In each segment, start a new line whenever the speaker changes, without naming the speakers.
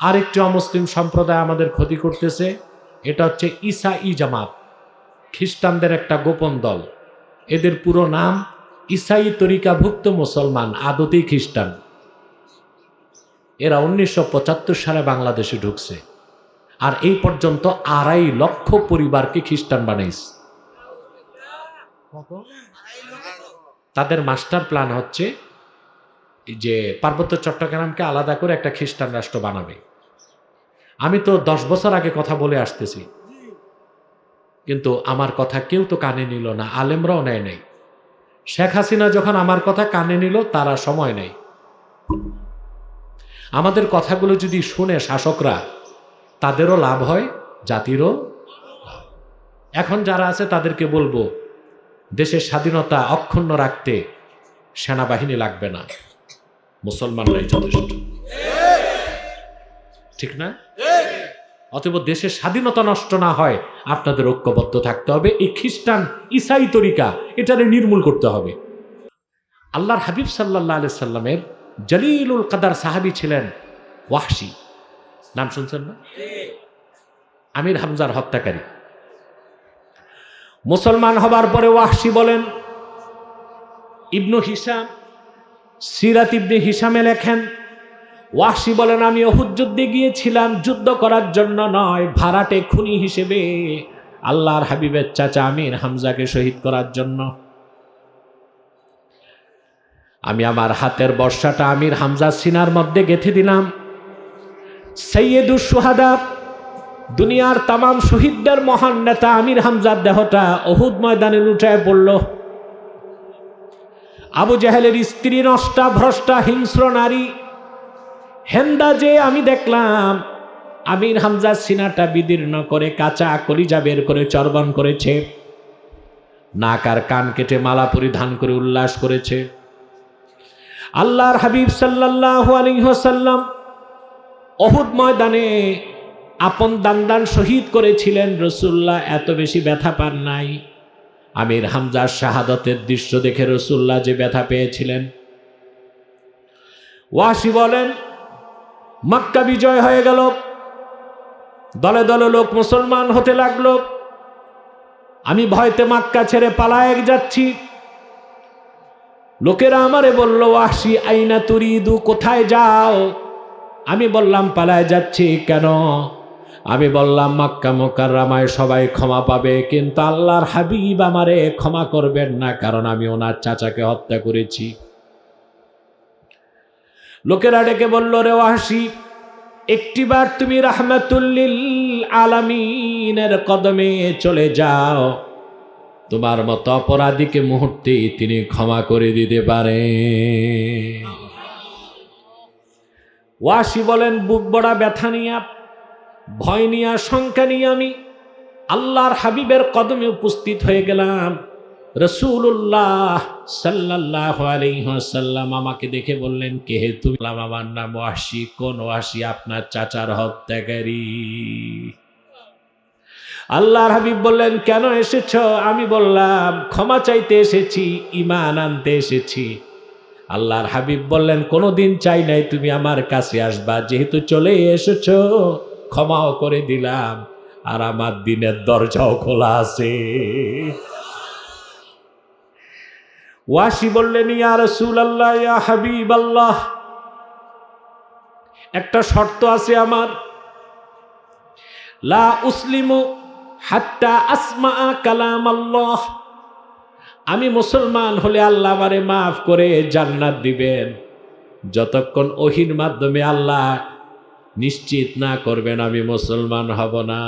আরেকটি অমুসলিম সম্প্রদায় আমাদের ক্ষতি করতেছে এটা হচ্ছে ইসা ই জামাত খ্রিস্টানদের একটা গোপন দল। এদের পুরো নাম ইসাই তরিকাভুক্ত মুসলমান আদতেই খ্রিস্টান। এরা উনিশশো পঁচাত্তর সালে বাংলাদেশে ঢুকছে। আর এই পর্যন্ত আড়াই লক্ষ পরিবারকে খ্রিস্টান বানাইছে। তাদের মাস্টার প্ল্যান হচ্ছে যে পার্বত্য চট্টগ্রামকে আলাদা করে একটা খ্রিস্টান রাষ্ট্র বানাবে। আমি তো দশ বছর আগে কথা বলে আসতেছি। কিন্তু আমার কথা কেউ তো কানে নিল না, আলেমরাও নেয় নাই। শেখ হাসিনা যখন আমার কথা কানে নিল, তারা সময় নেই আমাদের কথাগুলো যদি শুনে শাসকরা, তাদেরও লাভ হয়, জাতিরও এখন যারা আছে, তাদেরকে বলব, দেশের স্বাধীনতা অক্ষুণ্ণ রাখতে সেনাবাহিনী লাগবে না। মুসলমানরাই যথেষ্ট। ঠিক না? অতএব দেশের স্বাধীনতা নষ্ট না হয়, আপনাদের ঐক্যবদ্ধ থাকতে হবে। এই খ্রিস্টান ইসাই তরিকা, এটারে নির্মূল করতে হবে। আল্লাহর হাবিব সাল্লাহ আলি সাল্লামের জলিলুল কাদার সাহাবি ছিলেন ওয়াহশি। নাম শুনছেন না? আমির হামজার হত্যাকারী। মুসলমান হবার পরে ওয়াহশি বলেন, ইবনু হিসাম সিরাত ইবনে হিসামে লেখেন ওয়াসি বলেন, আমি অহুদ যুদ্ধে গিয়েছিলাম, যুদ্ধ করার জন্য নয়, ভাড়াটে খুনি হিসেবে আল্লাহর হাবিবের চাচা আমির হামজাকে শহীদ করার জন্য। আমি আমার হাতের বর্ষাটা আমির হামজা সিনার মধ্যে গেঁথে দিলাম। সৈয়দুর সুহাদা দুনিয়ার তামাম শহীদদের মহান নেতা আমির হামজার দেহটা অহুদ ময়দানে লুটায় পড়ল। আবু জাহেলের স্ত্রী নষ্টা, ভ্রষ্টা, হিংস্র নারী। হেন্দা যে আমি দেখলাম, আমির হামজা সিনাটা বিদীর্ণ করে কাঁচা কলিজা বের করে চর্বণ করেছে। নাক আর কান কেটে মালা পরিধান করে উল্লাস করেছে। আল্লাহর হাবিব সাল্লাল্লাহু আলাইহি ওয়াসাল্লাম অহুদ ময়দানে আপন দান দান শহীদ করেছিলেন। রসুল্লাহ এত বেশি ব্যথা পান নাই। আমির হামজার শাহাদতের দৃশ্য দেখে রসুল্লাহ যে ব্যথা পেয়েছিলেন। ওয়াসি বলেন, মাক্কা বিজয় হয়ে গেল। দলে দলে লোক মুসলমান হতে লাগল। আমি ভয়তে মাক্কা ছেড়ে পালায় যাচ্ছি। লোকেরা আমারে বলল, ওয়াসি, আইনা তুরিদু, কোথায় যাও? আমি বললাম, পালায় যাচ্ছি কেন? আমি বললাম, মাক্কা মোকাররামায় সবাই ক্ষমা পাবে, কিন্তু আল্লাহর হাবিব আমারে ক্ষমা করবেন না, কারণ আমি ওনার চাচাকে হত্যা করেছি। লোকেরা ডেকে বলল, রে ওয়াসি একটিবার তুমি রাহমাতুল্লিল আলামিনের কদমে চলে যাও। তোমার মতো অপরাধীকে মুহূর্তেই তিনি ক্ষমা করে দিতে পারে। ওয়াসি বলেন, বুক বড়া ব্যথা নিয়া ভয় নিয়া, শঙ্কা নিয়ে আমি আল্লাহর হাবিবের কদমে উপস্থিত হয়ে গেলাম। রসুল্লাহ সাল্লাহ আলহ্লাম আমাকে দেখে বললেন, কে হে তুমি? আমার নাম ওয়াসি কোন ওয়াসি আপনার চাচার হত্যাকারী। আল্লাহর হাবিব বললেন, কেন এসেছ? আমি বললাম, ক্ষমা চাইতে এসেছি ইমান আনতে এসেছি। আল্লাহর হাবিব বললেন কোনো দিন চাই নাই তুমি আমার কাছে আসবা, যেহেতু চলে এসেছ। ক্ষমাও করে দিলাম। আর আমার দিনের দরজাও খোলা আছে। ওয়াসি বললেন, ইয়া রসুল আল্লাহ ইয়া হাবিব আল্লাহ একটা শর্ত আছে আমার। লা উসলিমু হাত্তা আসমা কালাম আল্লাহ আমি মুসলমান হলে আল্লাহ আমারে মাফ করে জান্নাত দিবেন। যতক্ষণ ওহির মাধ্যমে আল্লাহ নিশ্চিত না করবেন আমি মুসলমান হব না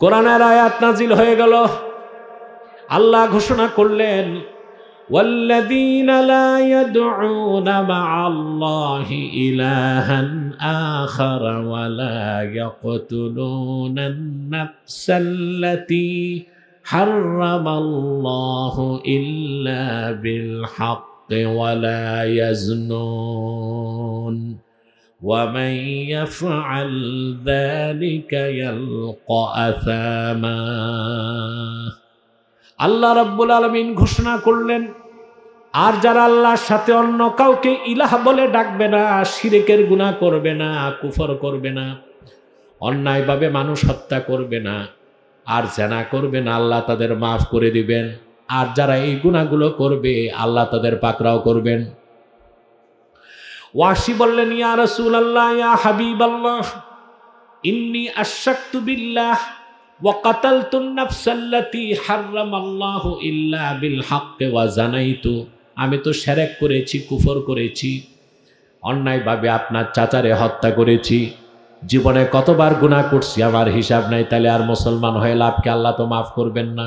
কোরআনের আয়াত নাজিল হয়ে গেল আল্লাহ ঘোষণা করলেন والذين لا يدعون مع الله إلها آخر ولا يقتلون النفس التي حرم الله إلا بالحق ولا يزنون ومن يفعل ذلك يلقى أثاما আল্লাহ রাব্বুল আলমিন ঘোষণা করলেন আর যারা আল্লাহর সাথে অন্য কাউকে ইলাহ বলে ডাকবে না শিরেকের গুণা করবে না কুফর করবে না অন্যায়ভাবে মানুষ হত্যা করবে না আর জেনা করবে না আল্লাহ তাদের মাফ করে দিবেন আর যারা এই গুণাগুলো করবে আল্লাহ তাদের পাকড়াও করবেন ওয়াসি বললেন ইয়া রসুল আল্লাহ ইয়া হাবিব আল্লাহ ইন্নি আশাক্তু বিল্লাহ وقتلت النفس التي حرم الله إلا بالحق وزنيت আমি তো সেরেক করেছি কুফর করেছি অন্যায়ভাবে আপনার চাচারে হত্যা করেছি জীবনে কতবার গুনাহ করছি আমার হিসাব নাই তাহলে আর মুসলমান হয়ে লাভকে আল্লাহ তো মাফ করবেন না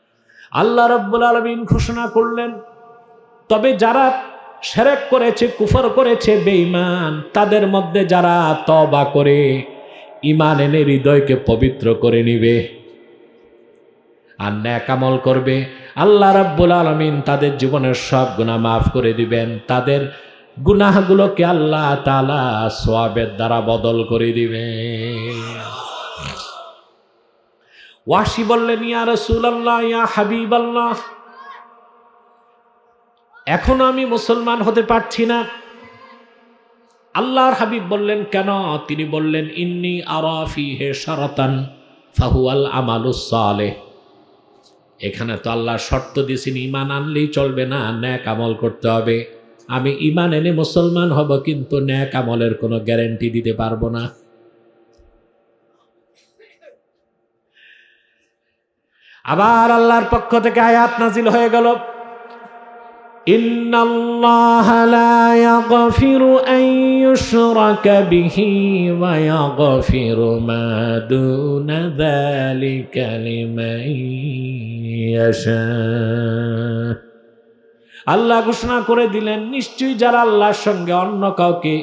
আল্লাহ রাব্বুল আলামিন ঘোষণা করলেন, তবে যারা সেরেক করেছে, কুফর করেছে, বেঈমান, তাদের মধ্যে যারা তবা করে ইমান এনে হৃদয়কে পবিত্র করে নিবে আর ন্যাকামল করবে, আল্লাহ রাব্বুল আলমিন তাদের জীবনের সব গুণা মাফ করে দিবেন। তাদের গুনাহগুলোকে আল্লাহ তালা সোয়াবের দ্বারা বদল করে দিবে ওয়াসি বললেন, ইয়া রসুল আল্লাহ ইয়া হাবিব আল্লাহ এখনও আমি মুসলমান হতে পারছি না। আল্লাহর হাবিব বললেন, কেন? তিনি বললেন, ইন্নি আরাফি হে সারতান ফাহুয়াল আমালুস সালেহ। এখানে তো আল্লাহ শর্ত দিয়েছেন ইমান আনলেই চলবে না, ন্যাক আমল করতে হবে। আমি ইমান এনে মুসলমান হব, কিন্তু ন্যাক আমলের কোনো গ্যারেন্টি দিতে পারব না। আবার আল্লাহর পক্ষ থেকে আয়াত নাজিল হয়ে গেল إن الله لا يغفر أن يشرك به ويغفر ما دون ذلك لمن يشاء আল্লাহ ঘোষণা করে দিলেন নিশ্চয়ই যারা আল্লাহর সঙ্গে অন্য কাউকে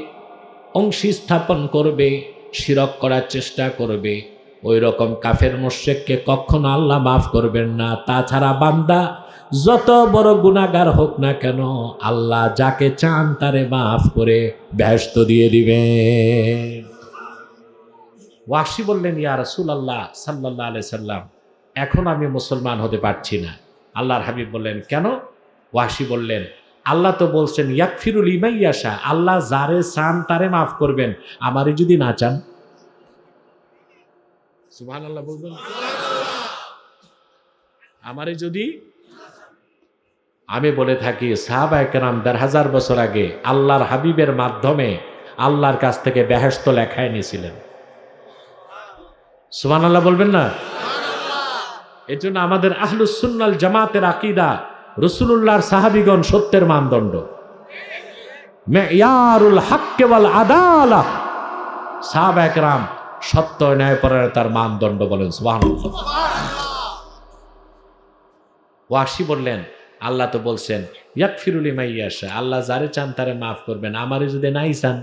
অংশী স্থাপন করবে শিরক করার চেষ্টা করবে ওই রকম কাফের মোশেককে কখনো আল্লাহ মাফ করবেন না। তাছাড়া বান্দা যত বড় গুণাগার হোক না কেন, আল্লাহ যাকে চান তারে মাফ করে ব্যস্ত দিয়ে দিবে ওয়াসি বললেন, ইয়া রসুল আল্লাহ সাল্লাহ আলি সাল্লাম, এখন আমি মুসলমান হতে পারছি না। আল্লাহর হাবিব বললেন, কেন? ওয়াসি বললেন, আল্লাহ তো বলছেন ইয়াকফিরুল ইমাইয়াশা আল্লাহ যারে চান তারে মাফ করবেন। আমারে যদি না চান সুবহান আল্লাহ বলবেন? আমারে যদি আমি বলে থাকি সাহাবা একরাম দেড় হাজার বছর আগে আল্লাহর হাবিবের মাধ্যমে আল্লাহর কাছ থেকে বেহেস্ত লেখায় নিয়েছিলেন। সুমান আল্লাহ বলবেন না? এর জন্য আমাদের আহলুসুন্নাল জামাতের আকিদা রসুল্লাহর সাহাবিগণ সত্যের মানদণ্ড। মেয়ারুল হাক্কেওয়াল আদালা। সাহাবা একরাম সত্য ন্যায় তার মানদণ্ড বলেন ওয়াসি বললেন, আল্লাহ তো বলছেন ইয়াক ফিরুলি মাইয়াসা আল্লাহ যারে চান তারে মাফ করবেন, আমারে যদি নাই চান।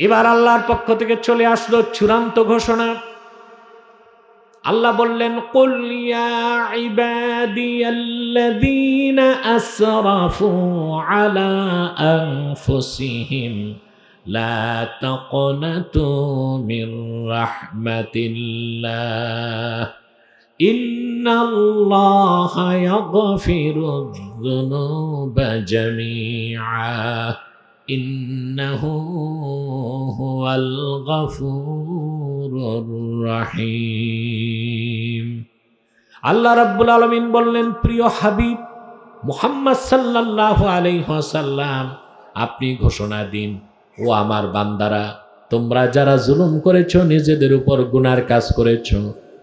এবার আল্লাহর পক্ষ থেকে চলে আসলো চূড়ান্ত ঘোষণা। আল্লাহ বললেন, কুল ইয়া ইবাদিয়াল্লাযীনা আলা লা তাকনাতু মির রাহমাতিল্লাহ إن الله يغفر الذنوب جميعا إنه هو الغفور الرحيم আল্লাহ রাব্বুল আলমিন বললেন প্রিয় হাবিব মুহাম্মদ সাল্লাল্লাহু আলাইহাসাল্লাম আপনি ঘোষণা দিন ও আমার বান্দারা, তোমরা যারা জুলুম করেছ, নিজেদের উপর গুনার কাজ করেছ,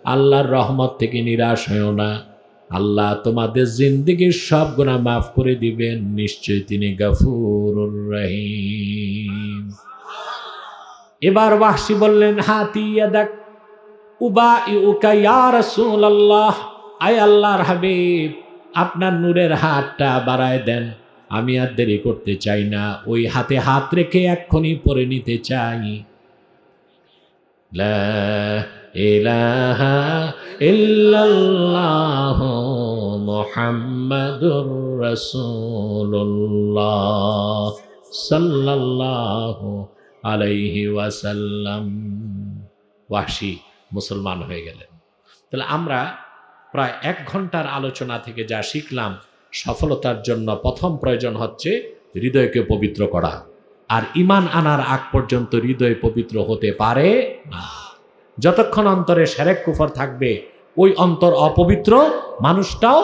আল্লাহর রহমত থেকে নিরাশ হয়েও না। আল্লাহ তোমাদের জিন্দিগির সব গুণা মাফ করে দিবেন, নিশ্চয় তিনি গাফুর রহিম। এবার ওয়াহসি বললেন হাতি দেখ উবা ইউকা ইয়া রাসূলুল্লাহ, আয় আল্লাহর হাবিব, আপনার নূরের হাতটা বাড়ায় দেন। আমি আর দেরি করতে চাই না। ওই হাতে হাত রেখে এক্ষুনি পরে নিতে চাই। আলাইহি ওয়াসাল্লাম। ওয়াহশি, মুসলমান হয়ে গেলেন। তাহলে আমরা প্রায় এক ঘণ্টার আলোচনা থেকে যা শিখলাম সফলতার জন্য প্রথম প্রয়োজন হচ্ছে হৃদয়কে পবিত্র করা। আর ইমান আনার আগ পর্যন্ত হৃদয় পবিত্র হতে পারে না। যতক্ষণ অন্তরে সেরেক কুফর থাকবে ওই অন্তর অপবিত্র মানুষটাও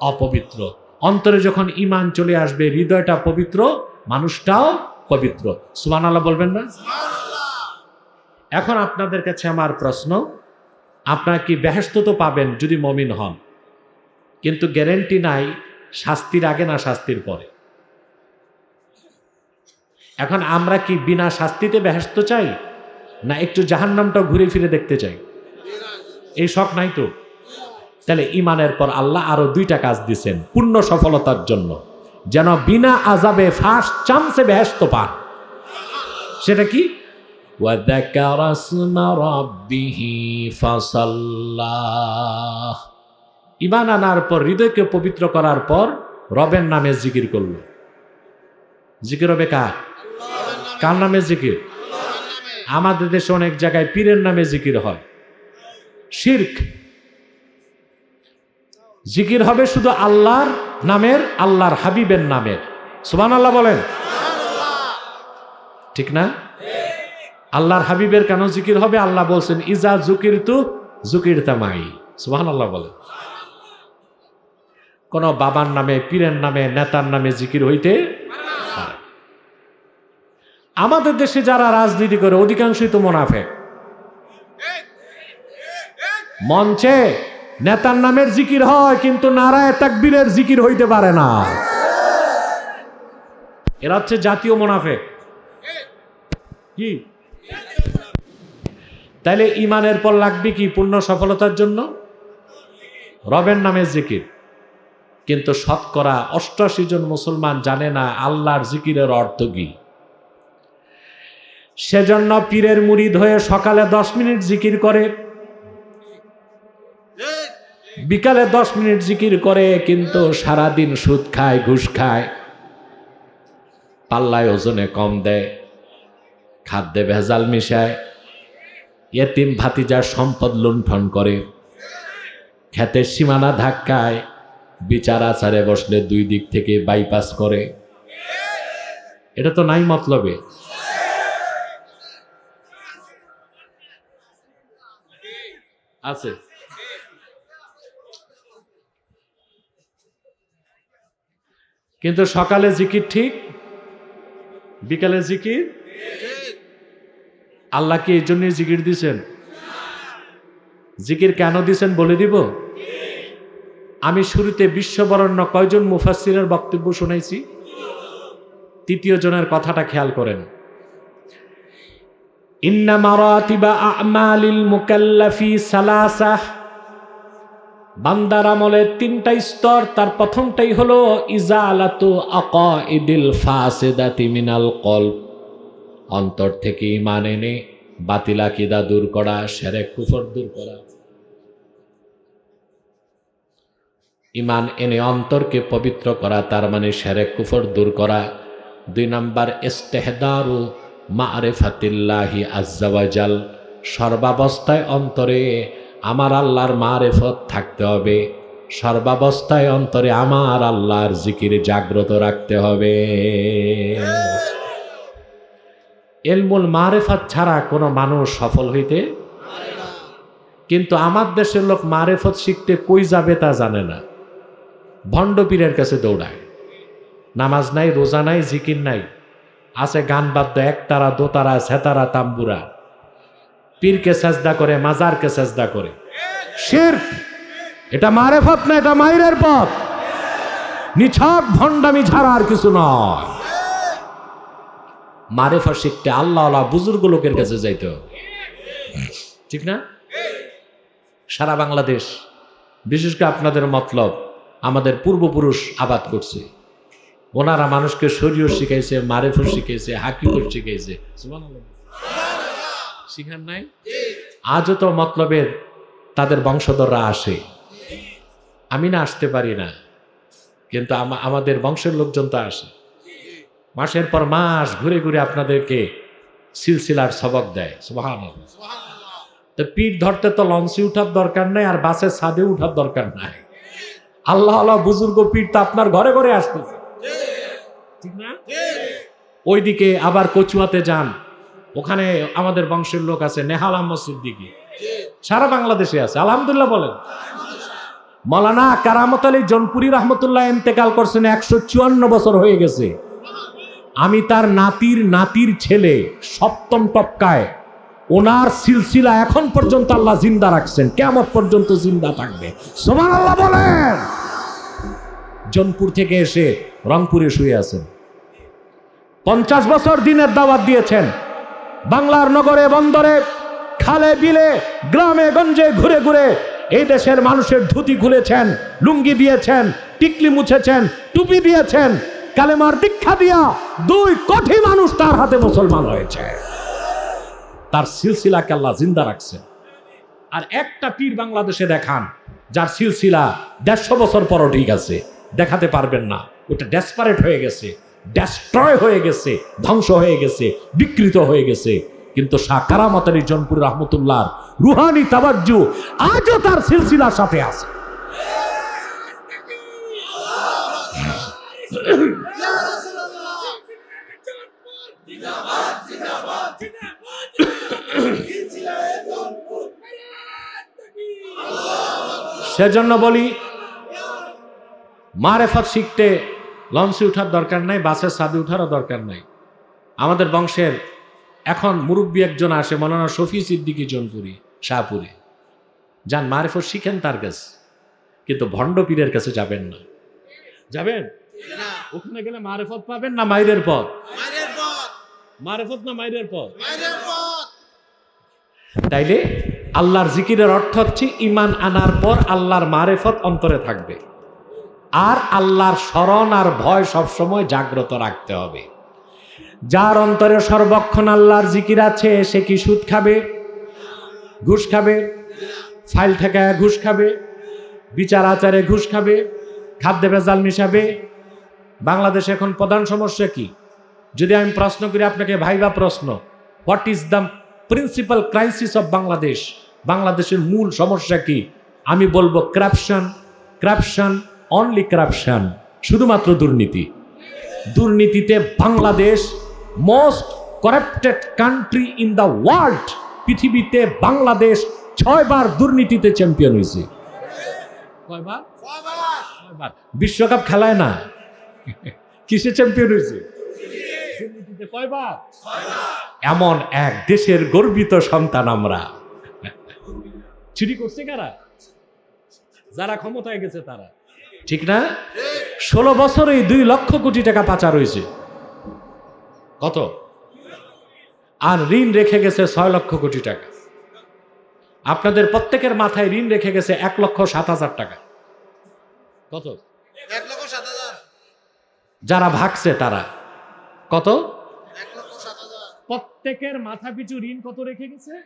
অপবিত্র। অন্তরে যখন ইমান চলে আসবে হৃদয়টা পবিত্র মানুষটাও পবিত্র। সুমান আল্লাহ বলবেন না? এখন আপনাদের কাছে আমার প্রশ্ন আপনারা কি বেহেস্ত তো পাবেন যদি মমিন হন? কিন্তু গ্যারেন্টি নাই শাস্তির আগে না শাস্তির পরে এখন আমরা কি বিনা শাস্তিতে বেহেস্ত চাই না একটু জাহান্নামটা ঘুরে ফিরে দেখতে চাই এই শখ নাই তো তাহলে ইমানের পর আল্লাহ আরো দুইটা কাজ দিছেন পূর্ণ সফলতার জন্য যেন বিনা আজাবে ফার্স্ট চান্সে বেহেস্ত পান সেটা কি وذكر اسم ربه فصلى ইমান আনার পর, হৃদয়কে পবিত্র করার পর রবের নামে জিকির করল। জিকির হবে কার? কার নামে জিকির? আমাদের দেশে অনেক জায়গায় পীরের নামে জিকির হয়। শির্ক। জিকির হবে শুধু আল্লাহর নামের, আল্লাহর হাবিবের নামের। সুবান আল্লাহ বলেন। ঠিক না? আল্লাহর হাবিবের কেন জিকির হবে? আল্লাহ বলছেন, ইজা জুকির তু জুকির তামাই সুবাহ আল্লাহ বলেন। কোন বাবার নামে, পীরের নামে, নেতার নামে জিকির হইতে। আমাদের দেশে যারা রাজনীতি করে, অধিকাংশই তো মোনাফে মঞ্চে নেতার নামের জিকির হয়, কিন্তু নারায় তাকবীরের জিকির হইতে পারে না। এরা হচ্ছে জাতীয় মোনাফেক। কি? তাইলে ইমানের পর লাগবে কি পূর্ণ সফলতার জন্য? রবের নামে জিকির। কিন্তু শতকরা অষ্টাশি জন মুসলমান জানে না আল্লাহর জিকিরের অর্থ কি। সেজন্য পীরের মুড়িদ হয়ে সকালে দশ মিনিট জিকির করে, বিকালে দশ মিনিট জিকির করে, কিন্তু সারাদিন সুদ খায়, ঘুষ খায়, পাল্লায় ওজনে কম দেয়, খাদ্যে ভেজাল মিশায়, এতিম ভাতিজার সম্পদ লুণ্ঠন করে ক্ষেতের সীমানা ধাক্কায় বিচার আচারে বসলে দুই দিক থেকে বাইপাস করে। এটা তো নাই মতলবে। আছে। কিন্তু সকালে জিকির ঠিক, বিকালে জিকির? আল্লাহ কি এই জন্য জিকির দিছেন? জিকির কেন দিছেন বলে দিব? আমি শুরুতে বিশ্ববরণ্য কয়জন মুফাসিরের বক্তব্য শুনাইছি? তৃতীয় জনের কথাটা খেয়াল করেন। বান্দার আমলের তিনটা স্তর, তার প্রথমটাই হলো, ইজালাতু আকাইদিল ফাসিদাতি মিনাল কলব। অন্তর থেকে ইমান এনে, বাতিল আকিদা দূর করা, সেরেক কুফর দূর করা। ইমান এনে অন্তরকে পবিত্র করা, তার মানে সেরেক কুফর দূর করা। দুই নাম্বার, ইস্তেহদারু মারেফাতিল্লাহি আজ্জাওয়াজাল সর্বাবস্থায় অন্তরে আমার আল্লাহর মারেফত থাকতে হবে। সর্বাবস্থায় অন্তরে আমার আল্লাহর জিকির জাগ্রত রাখতে হবে। এলমুল মারেফাত ছাড়া কোনো মানুষ সফল হইতে কিন্তু আমার দেশের লোক মারেফত শিখতে কই যাবে তা জানে না। ভণ্ড পীরের কাছে দৌড়ায়। নামাজ নাই, রোজা নাই, জিকির নাই। আছে গান বাদ্য, একতারা, দোতারা সেতারা তাম্বুরা। পীরকে সেজদা করে, মাজারকে সেজদা করে। শির এটা মারে মারেফত না, এটা মাইরের পথ। নিছক ভণ্ডামি ছাড়া আর কিছু নয়। মারেফা শিখতে আল্লাহ বুজুর্গ লোকের কাছে যাইতে ঠিক না? সারা বাংলাদেশ, বিশেষ করে আপনাদের মতলব আমাদের পূর্বপুরুষ আবাদ করছে। ওনারা মানুষকে শরীয় শিখাইছে, মারেফত শিখাইছে, হাকিকত শিখাইছে। শিখান নাই? আজও তো মতলবের তাদের বংশধররা আসে। আমি না আসতে পারি না, কিন্তু আমাদের বংশের লোকজন তো আসে। মাসের পর মাস ঘুরে ঘুরে আপনাদেরকে সিলসিলার সবক দেয়। সুবহানাল্লাহ। তো পিঠ ধরতে তো লঞ্চে উঠার দরকার নাই আর বাসের ছাদে উঠার দরকার নাই। আল্লাহ আল্লাহ বুজুর্গ পীর তো আপনার ঘরে ঘরে আসতেছে ঠিক না? ওইদিকে আবার কচুয়াতে যান। ওখানে আমাদের বংশের লোক আছে নেহাল আহমদ সিদ্দিকি। সারা বাংলাদেশে আছে, আলহামদুলিল্লাহ বলেন। মৌলানা কারামত আলী জনপুরি রহমতুল্লাহ ইন্তেকাল করছেন একশো চুয়ান্ন বছর হয়ে গেছে। আমি তার নাতির নাতির ছেলে সপ্তম টপকায় ওনার সিলসিলা এখন পর্যন্ত আল্লাহ জিন্দা রাখছেন কেমন পর্যন্ত জিন্দা থাকবে। সোমান আল্লাহ বলেন। জনপুর থেকে এসে রংপুরে শুয়ে আছেন। পঞ্চাশ বছর দিনের দাওয়াত দিয়েছেন। বাংলার নগরে, বন্দরে, খালে বিলে, গ্রামে, গঞ্জে ঘুরে ঘুরে এই দেশের মানুষের ধুতি খুলেছেন, লুঙ্গি দিয়েছেন, টিকলি মুছেছেন, টুপি দিয়েছেন, কালেমার দীক্ষা দিয়া দুই কোটি মানুষ তার হাতে মুসলমান হয়েছে। তার সিলসিলাকে আল্লাহ জিন্দা রাখছেন। আর একটা পীর বাংলাদেশে দেখান, যার সিলসিলা দেড়শো বছর পরও ঠিক আছে, দেখাতে পারবেন না। ওটা ডেসপারেট হয়ে গেছে ডেস্ট্রয় হয়ে গেছে, ধ্বংস হয়ে গেছে, বিকৃত হয়ে গেছে। কিন্তু শাহ কারামত জনপুর রহমতুল্লাহ রুহানি তাবাজ্জু আজও তার সিলসিলার সাথে আছে। সেজন্য বলি মারেফত শিখতে লঞ্চে উঠার দরকার নাই বাসের সাদে উঠারও দরকার নাই। আমাদের বংশের এখন মুরব্বী একজন আসে মৌলানা শফি সিদ্দিকি জনপুরি শাহপুরে। যান মারেফত শিখেন তার কাছে কিন্তু ভণ্ড পীরের কাছে যাবেন না। যাবেন? ওখানে গেলে মারেফত পাবেন না মাইরের পথ? মারেফত না মাইরের পথ। তাইলে আল্লাহর জিকিরের অর্থ হচ্ছে ইমান আনার পর আল্লাহর মারেফত অন্তরে থাকবে। আর আল্লাহর স্মরণ আর ভয় সবসময় জাগ্রত রাখতে হবে। যার অন্তরে সর্বক্ষণ আল্লাহর জিকির আছে, সে কি সুদ খাবে? ঘুষ খাবে? ফাইল ঠেকায় ঘুষ খাবে? বিচার আচারে ঘুষ খাবে? খাদ্যে ভেজাল মিশাবে? বাংলাদেশে এখন প্রধান সমস্যা কি? যদি আমি প্রশ্ন করি, আপনাকে ভাইবা প্রশ্ন, what is the principal crisis of Bangladesh? বাংলাদেশের মূল সমস্যা কি? আমি বলব ক্রাপশন ক্রাপশন অনলি ক্রাপশন শুধুমাত্র দুর্নীতি। দুর্নীতিতে Bangladesh most corrupted country in the world পৃথিবীতে বাংলাদেশ ছয়বার দুর্নীতিতে চ্যাম্পিয়ন হয়েছে। বিশ্বকাপ খেলায় না? কিসে চ্যাম্পিয়ন হয়েছে? এমন এক দেশের গর্বিত সন্তান আমরা। চুরি করছে কারা? যারা ক্ষমতায় গেছে তারা। ঠিক না? ষোলো বছরে দুই লক্ষ কোটি টাকা পাচার হয়েছে। কত? আর ঋণ রেখে গেছে ছয় লক্ষ কোটি টাকা। আপনাদের প্রত্যেকের মাথায় ঋণ রেখে গেছে এক লক্ষ সাত হাজার টাকা। কত?
এক লক্ষ সাত হাজার।
যারা ভাগছে তারা। কত?
এক লক্ষ সাত হাজার।
প্রত্যেকের মাথা পিছু ঋণ কত রেখে গেছে?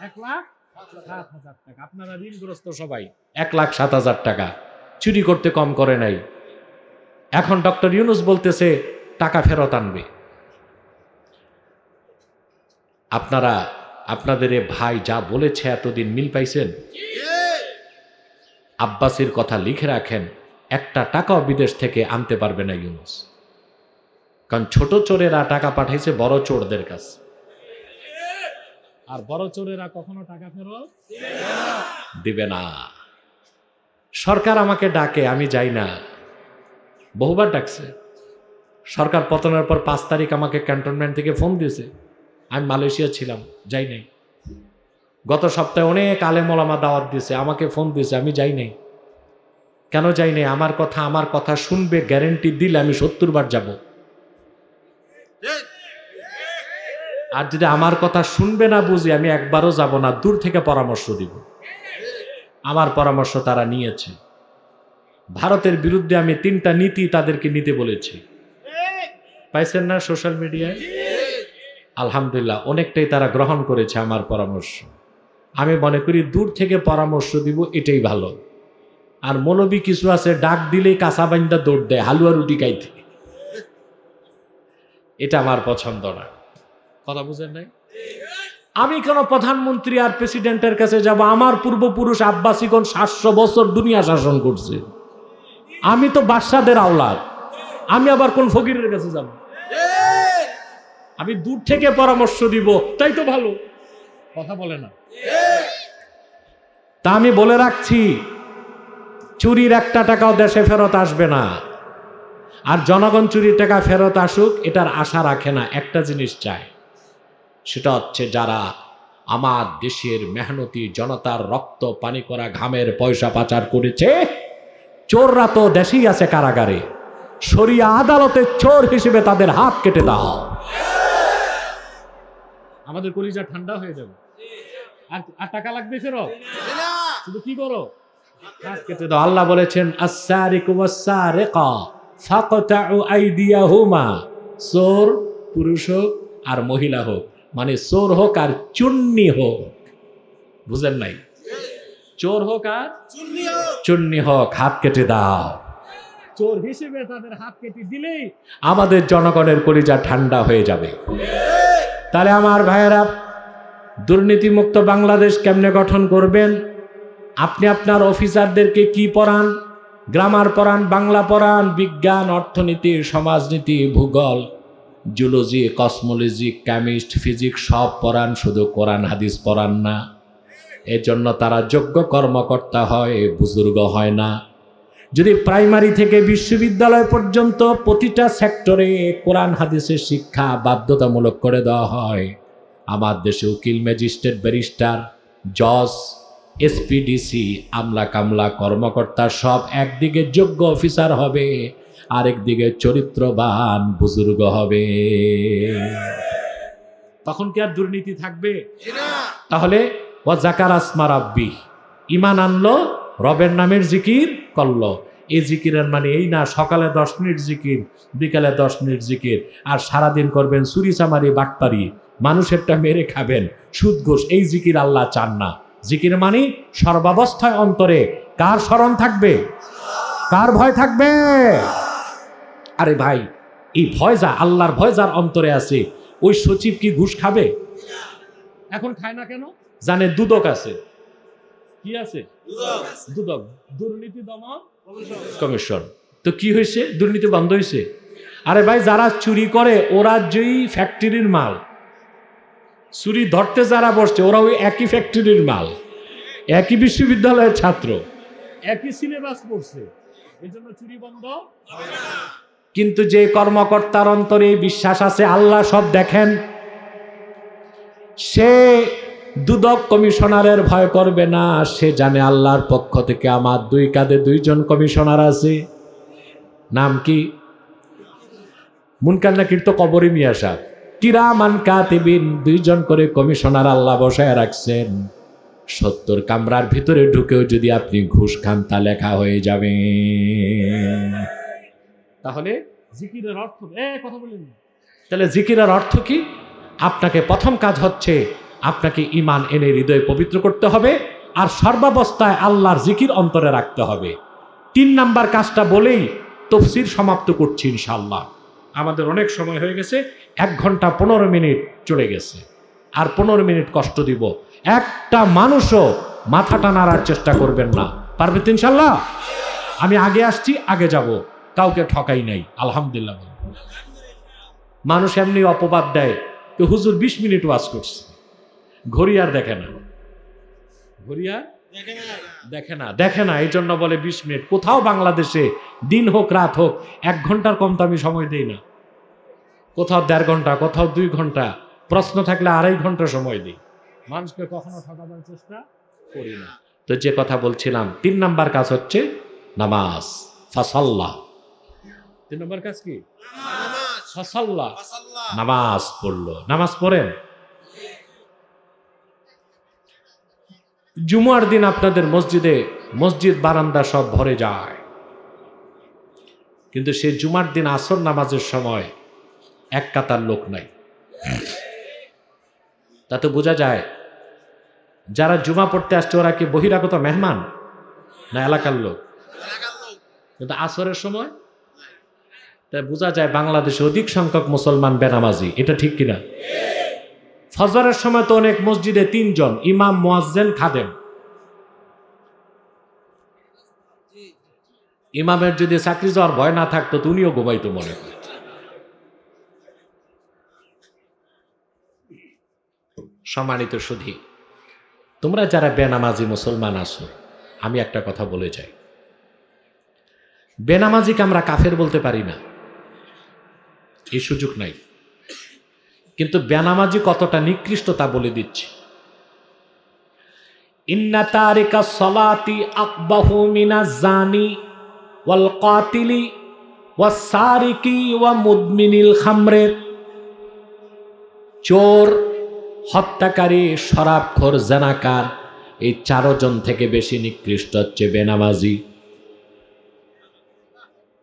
এক লাখ? সাত হাজার টাকা। আপনারা ঋণগ্রস্ত সবাই এক লাখ সাত হাজার টাকা। চুরি করতে কম করে নাই। এখন ডক্টর ইউনুস বলতেছে, টাকা ফেরত আনবে। আপনারা, আপনাদের ভাই যা বলেছে এতদিন মিল পাইছেন? আব্বাসির কথা লিখে রাখেন, একটা টাকাও বিদেশ থেকে আনতে পারবে না ইউনুস। কারণ ছোট চোরেরা টাকা পাঠাইছে, বড় চোরদের কাছে। আর বড় চোরেরা কখনো টাকা ফেরত দিবে না। সরকার আমাকে ডাকে আমি যাই না। বহুবার ডাকছে। সরকার পতনের পর পাঁচ তারিখ আমাকে ক্যান্টনমেন্ট থেকে ফোন দিয়েছে। আমি মালয়েশিয়া ছিলাম যাই নাই। গত সপ্তাহে অনেক আলেমলামা দাওয়াত দিয়েছে আমাকে ফোন দিয়েছে আমি যাই নাই। কেন যাই নাই? আমার কথা আমার কথা শুনবে গ্যারেন্টি দিলে আমি সত্তর বার যাব।
ঠিক।
আর যদি আমার কথা শুনবে না বুঝি, আমি একবারও যাব না। দূর থেকে পরামর্শ দিব। আমার পরামর্শ তারা নিয়েছে। ভারতের বিরুদ্ধে আমি তিনটা নীতি তাদেরকে নিতে বলেছি। পাইছেন না সোশ্যাল মিডিয়ায়? আলহামদুলিল্লাহ, অনেকটাই তারা গ্রহণ করেছে আমার পরামর্শ। আমি মনে করি দূর থেকে পরামর্শ দিব, এটাই ভালো। আর মৌলবী কিছু আছে, ডাক দিলেই কাঁচা বাইন্দা দৌড় দেয়, হালুয়া রুটি খাইতে। এটা আমার পছন্দ না। কথা বুঝেন নাই? আমি কেন প্রধানমন্ত্রী আর প্রেসিডেন্টের কাছে যাব? আমার পূর্বপুরুষ আব্বাসীগণ সাতশো বছর দুনিয়া শাসন করছে। আমি তো বাদশাদের আওলাদ। আমি আবার কোন ফকিরের কাছে যাব? আমি দূর থেকে পরামর্শ দিব, তাই তো ভালো। কথা বলে না। তা আমি বলে রাখছি, চুরির একটা টাকাও দেশে ফেরত আসবে না। আর জনগণ চুরির টাকা ফেরত আসুক, এটার আশা রাখে না, একটা জিনিস চায়। সেটা হচ্ছে যারা আমার দেশের মেহনতি জনতার রক্ত পানি করা ঘামের পয়সা পাচার করেছে, চোররা তো দেশেই আছে কারাগারে। সরিয়া আদালতে চোর হিসেবে তাদের হাত কেটে দাও। আমাদের কলিজা ঠান্ডা হয়ে যাবে। আর টাকা লাগবে ফেরত?
না
শুধু কি করো? হাত কেটে দাও। আল্লাহ বলেছেন চোর, পুরুষ হোক আর মহিলা হোক। মানে চোর হোক আর চুন্নি হোক। বুঝেন নাই? চোর হোক আর
চুন্নি হোক।
চুন্নি হোক হাত কেটে দাও। চোর হিসেবে তাদের হাত কেটে দিলেই আমাদের জনগণের কলিজা ঠান্ডা হয়ে যাবে। তাহলে আমার ভাইয়েরা দুর্নীতিমুক্ত বাংলাদেশ কেমনে গঠন করবেন? আপনি আপনার অফিসারদেরকে কি পড়ান? গ্রামার পড়ান বাংলা পড়ান বিজ্ঞান অর্থনীতি সমাজনীতি ভূগোল। জুলজি কসমোলজি কেমিস্ট ফিজিক্স সব পড়ান, শুধু কোরআন, হাদিস পড়ান না। এজন্য তারা যোগ্য কর্মকর্তা হয় বুজুর্গ হয় না। যদি প্রাইমারি থেকে বিশ্ববিদ্যালয় পর্যন্ত প্রতিটা সেক্টরে কোরআন, হাদিসের শিক্ষা বাধ্যতামূলক করে দেওয়া হয়, আমার দেশে উকিল, ম্যাজিস্ট্রেট, ব্যারিস্টার, জজ, এসপিডিসি আমলা কামলা কর্মকর্তা সব একদিকে যোগ্য অফিসার হবে আরেকদিকে চরিত্রবান বুজুর্গ হবে। তখন কি আর দুর্নীতি থাকবে? তাহলে ও জাকার আসমা রাব্বি ইমান আনলো রবের নামের জিকির করল। এই জিকিরের মানে এই না সকালে দশ মিনিট জিকির বিকালে দশ মিনিট জিকির আর সারাদিন করবেন চুরি চামারি বাটপারি। মানুষেরটা মেরে খাবেন সুদ ঘোষ এই জিকির আল্লাহ চান না। জিকির মানে সর্বাবস্থায় অন্তরে। কার স্মরণ থাকবে? কার ভয় থাকবে? আরে ভাই, এই ভয় যা, আল্লাহর ভয় যার অন্তরে আছে, ওই সচিব কি ঘুষ খাবে? এখন খায় না কেন? জানে দুদক আছে। কি আছে? দুদক। দুর্নীতি দমন কমিশন। তো কি হয়েছে? দুর্নীতি বন্ধ হয়েছে? আরে ভাই, যারা চুরি করে, ওরা যেই ফ্যাক্টরির মাল। চুরি ধরতে যারা বসছে, ওরা ওই একই ফ্যাক্টরির মাল। একই বিশ্ববিদ্যালয়ের ছাত্র। একই সিলেবাস পড়ছে। এজন্য চুরি বন্ধ কিন্তু যে কর্মকর্তার অন্তরে বিশ্বাস আছে, আল্লাহ সব দেখেন। সে দুদক কমিশনারের ভয় করবে না, সে জানে আল্লাহর পক্ষ থেকে আমার দুই কাঁধে দুইজন কমিশনার আছে। নাম কি? মুনকার নাকির তো কবরে মিয়া সাহ কিরামান কাতিবিন, দুইজন করে কমিশনার আল্লাহ বসায় রাখছেন। সত্তর কামরার ভিতরে ঢুকেও যদি আপনি ঘুষ খান, তা লেখা হয়ে যাবে। তাহলে জিকিরের অর্থ এ কথা বলেন। তাহলে জিকিরের অর্থ কি? আপনাকে প্রথম কাজ হচ্ছে আপনাকে ইমান এনে হৃদয় পবিত্র করতে হবে আর সর্বাবস্থায় আল্লাহর জিকির অন্তরে রাখতে হবে। তিন নাম্বার কাজটা বলেই তফসির সমাপ্ত করছি ইনশাল্লাহ আমাদের অনেক সময় হয়ে গেছে এক ঘণ্টা পনেরো মিনিট চলে গেছে। আর পনেরো মিনিট কষ্ট দিব। একটা মানুষও মাথাটা নাড়ার চেষ্টা করবেন না। পারবে তো ইনশাল্লাহ আমি আগে আসছি আগে যাব। কাউকে ঠকাই নাই, আলহামদুলিল্লাহ মানুষ এমনি অপবাদ দেয় তো হুজুর বিশ মিনিট ওয়াজ করছে। ঘড়ি আর দেখে না। ঘড়ি আর
দেখে না।
দেখে না, এই জন্য বলে বিশ মিনিট। কোথাও বাংলাদেশে দিন হোক, রাত হোক, এক ঘণ্টার কম তো আমি সময় দিই না। কোথাও দেড় ঘণ্টা, কোথাও দুই ঘণ্টা, প্রশ্ন থাকলে আড়াই ঘণ্টা সময় দিই। মানুষকে কখনো ঠকাবার চেষ্টা করি না। তো যে কথা বলছিলাম, তিন নাম্বার কাজ হচ্ছে নামাজ, ফাসাল্লাহ। তিন নাম্বার কাজ কি?
নামাজ।
পড়ল। নামাজ পড়েন? জুমার দিন আপনাদের মসজিদে মসজিদ বারান্দা সব ভরে যায়। কিন্তু সে জুমার দিন আসর নামাজের সময় এক কাতার লোক নাই। তাতে বোঝা যায় যারা জুমা পড়তে আসছে ওরা কি বহিরাগত মেহমান না এলাকার লোক। কিন্তু আসরের সময় তাই বোঝা যায় বাংলাদেশে অধিক সংখ্যক মুসলমান বেনামাজি। এটা ঠিক কিনা? ফজরের সময় তো অনেক মসজিদে তিনজন, ইমাম, মোয়াজ্জেন, খাদেম। ইমামের যদি চাকরি যাওয়ার ভয় না থাকতো তুমিও ঘুমাইতো মনে হয়। সম্মানিত সুধী, তোমরা যারা বেনামাজি মুসলমান আছো, আমি একটা কথা বলে যাই। বেনামাজিকে আমরা কাফের বলতে পারি না। এই সুযোগ নাই। কিন্তু বেনামাজি কতটা নিকৃষ্ট তা বলে দিচ্ছি। ইন্না তারিকা সলাতি আকবাহু মিনা জানি ওয়াল কাতিলি ওয়া সারিকি ওয়া মুদমিনিল খামরের চোর, হত্যাকারী, শরাবখোর, জেনাকার, এই চারজন থেকে বেশি নিকৃষ্ট হচ্ছে বেনামাজি।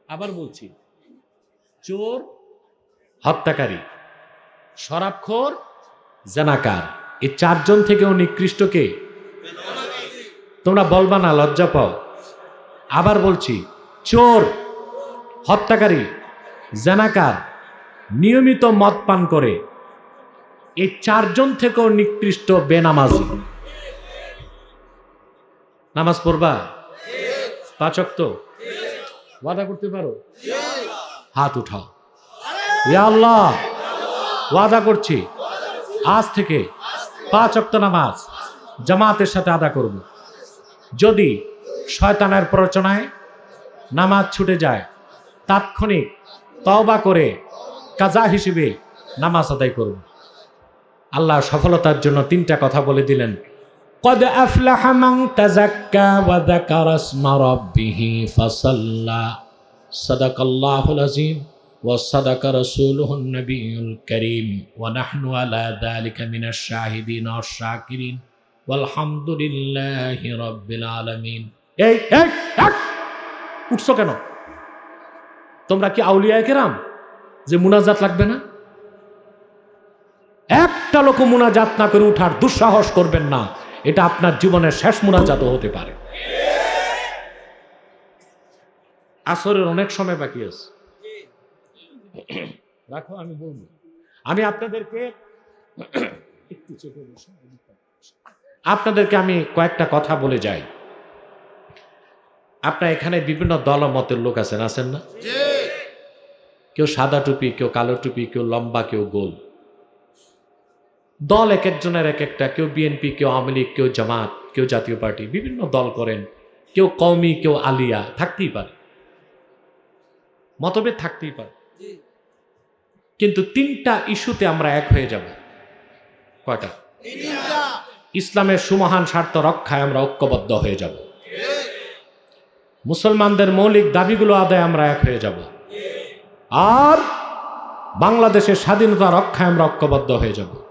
আবার বলছি, চোর হত্যাকারী। শরাবখোর, জানাকার। এই চারজন থেকেও নিকৃষ্ট কে? তোমরা বলবা না, লজ্জা পাও। আবার বলছি, চোর, হত্যাকারী, জানাকার, নিয়মিত মদ পান করে। এই চারজন থেকেও নিকৃষ্ট বেনামাজি। নামাজ পড়বা? পাচক তো? ওয়াদা করতে পারো? হাত উঠাও। আল্লাহ ওয়াদা করছি আজ থেকে পাঁচ অক্ত নামাজ জামাতের সাথে আদা করব যদি শয়তানের প্ররোচনায় নামাজ ছুটে যায় তাৎক্ষণিক তওবা করে কাজা হিসেবে নামাজ আদায় করব আল্লাহ সফলতার জন্য তিনটা কথা বলে দিলেন قد أفلح من تزكى وذكر اسم ربه فصلى صدق الله العظيم وصدق رسوله النبي الكريم ونحن على ذلك من الشاهدين والشاكرين والحمد لله رب العالمين এই এই এক! উঠছো কেন তোমরা কি আউলিয়া কেরাম যে মুনাজাত লাগবে না একটা লোক মুনাজাত না করে উঠার দুঃসাহস করবেন না এটা আপনার জীবনের শেষ মুনাজাতও হতে পারে আসরের অনেক সময় বাকি আছে রাখো আমি বলব। আমি আপনাদেরকে একটু চেপে বসো। আপনাদেরকে আমি কয়েকটা কথা বলে যাই। আপনার এখানে বিভিন্ন দল মতের লোক আছেন আছেন না? কেউ সাদা টুপি কেউ কালো টুপি কেউ লম্বা কেউ গোল। দল এক একজনের এক একটা কেউ বিএনপি কেউ আওয়ামী লীগ কেউ জামাত কেউ জাতীয় পার্টি বিভিন্ন দল করেন। কেউ কওমি কেউ আলিয়া থাকতেই পারে। মতভেদ থাকতেই পারে। কিন্তু তিনটা ইস্যুতে আমরা এক হয়ে যাব। কয়টা? ইসলামের সুমহান স্বার্থ রক্ষায় আমরা ঐক্যবদ্ধ হয়ে যাব। মুসলমানদের মৌলিক দাবিগুলো আদায় আমরা এক হয়ে যাব। আর বাংলাদেশের স্বাধীনতা রক্ষায় আমরা ঐক্যবদ্ধ হয়ে যাব।